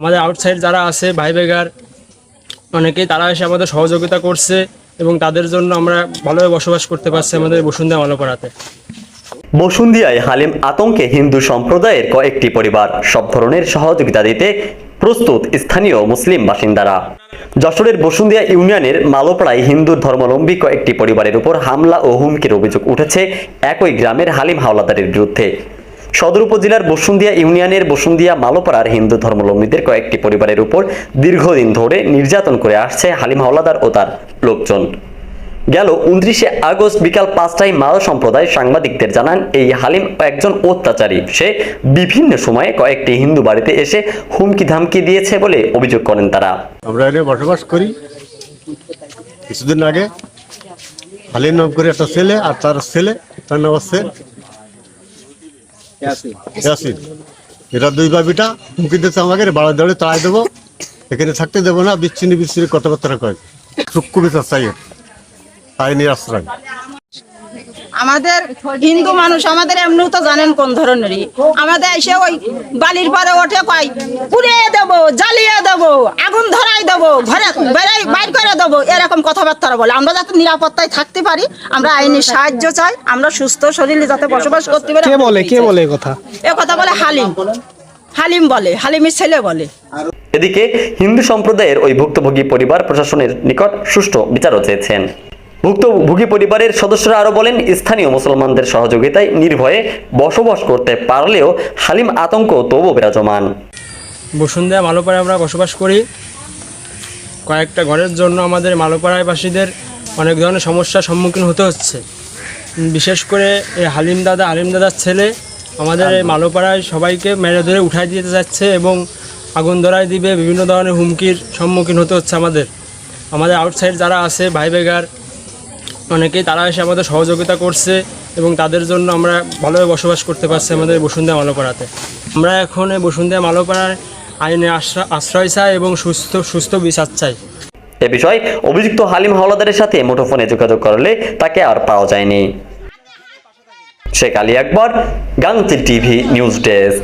আমাদের আউটসাইড যারা আছে, ভাই বেগার, অনেকেই, তারা এসে আমাদের সহযোগিতা করছে এবং তাদের জন্য আমরা ভালোভাবে বসবাস করতে পারছি আমাদের বসুন্ধরা মালপাড়াতে। বসুন্ধিয়ায় হালিম আতঙ্কে হিন্দু সম্প্রদায়ের কয়েকটি পরিবার সব ধরনের সহযোগিতা দিতে প্রস্তুত স্থানীয় মুসলিম বাসিন্দারা। যশোরের বসুন্ধিয়া ইউনিয়নের মালোপাড়ায় হিন্দু ধর্মাবলম্বী কয়েকটি পরিবারের উপর হামলা ও হুমকির অভিযোগ উঠেছে একই গ্রামের হালিম হাওলাদারের বিরুদ্ধে। সদর উপজেলার বসুন্দিয়া ইউনিয়নের বসুন্দিয়া মালোপাড়ার হিন্দু ধর্মাবলম্বীদের কয়েকটি পরিবারের উপর দীর্ঘদিন ধরে নির্যাতন করে আসছে হালিম হাওলাদার ও তার লোকজন। গেল উনত্রিশে আগস্ট বিকাল পাঁচটায় মাল সম্প্রদায় সাংবাদিকদের জানান, এই হালিম একজন অত্যাচারী। সে বিভিন্ন সময়ে কয়েকটি হিন্দু বাড়িতে এসে হুমকি ধামকি দিয়েছে বলে অভিযোগ করেন তারা। আমরা বসবাস করি। কিছুদিন আগে হালিম নাম করে একটা ছেলে আর তার ছেলে, তার নাম হচ্ছে এরা দুই বাবিটা হুমকি দিচ্ছে আমাকে বাড়া দৌড়ে তাড়াই দেবো। এখানে থাকতে দেবো না বিচ্ছিন্ন বিচ্ছিন্ন কথাবার্তা কয়। চাই। আইনি আশ্রয় আমাদের হিন্দু মানুষ আমাদের এমনিও তো জানেন কোন ধরনেরই। আমাদের এসে ওই বালির পরে ওঠে কয় পুড়িয়ে দেবো জ্বালিয়ে দেবো আগুন ধরাই দেবো ঘরে বেড়াই বাইর করে দেবো এরকম কথাবার্তা বলে। আমরা যাতে নিরাপত্তায় থাকতে পারি আমরা আইনি সাহায্য চাই আমরা সুস্থ শরীরে যাতে বসবাস করতে পারি কে বলে কে বলে কথা? এ কথা বলে হালিম। হালিম বলে হালিমের ছেলে বলে। এদিকে হিন্দু সম্প্রদায়ের ওই ভুক্তভোগী পরিবার প্রশাসনের নিকট সুষ্ঠু বিচারও চেয়েছেন। ভুক্তভোগী পরিবারের সদস্যরা আরও বলেন স্থানীয় মুসলমানদের সহযোগিতায় নির্ভয়ে বসবাস করতে পারলেও হালিম আতঙ্ক তবু বিরাজমান। বসুন্ধরা মালোপাড়ায় আমরা বসবাস করি। কয়েকটা ঘরের জন্য আমাদের মালোপাড়ায় বাসীদের অনেক ধরনের সমস্যার সম্মুখীন হতে হচ্ছে। বিশেষ করে এই হালিম দাদা হালিম দাদার ছেলে আমাদের এই মালোপাড়ায় সবাইকে মেরে ধরে উঠাই দিতে যাচ্ছে এবং আগুন ধরাই দিবে বিভিন্ন ধরনের হুমকির সম্মুখীন হতে হচ্ছে আমাদের। আমাদের আউটসাইড যারা আছে ভাই বেগার অনেকেই তারা এসে আমাদের সহযোগিতা করছে এবং তাদের জন্য আমরা ভালোভাবে বসবাস করতে পারছি আমাদের বসুন্ধরা মালোপাড়াতে। আমরা এখন এই বসুন্ধরা মালোপাড়ার আইনে আশ্রয় চায় এবং সুস্থ সুস্থ বিচার চায়। এ বিষয়ে অভিযুক্ত হালিম হাওলাদারের সাথে মুঠোফোনে যোগাযোগ করলে তাকে আর পাওয়া যায়নি। Sheikh Ali Akbar, গাংচি TV, news desk.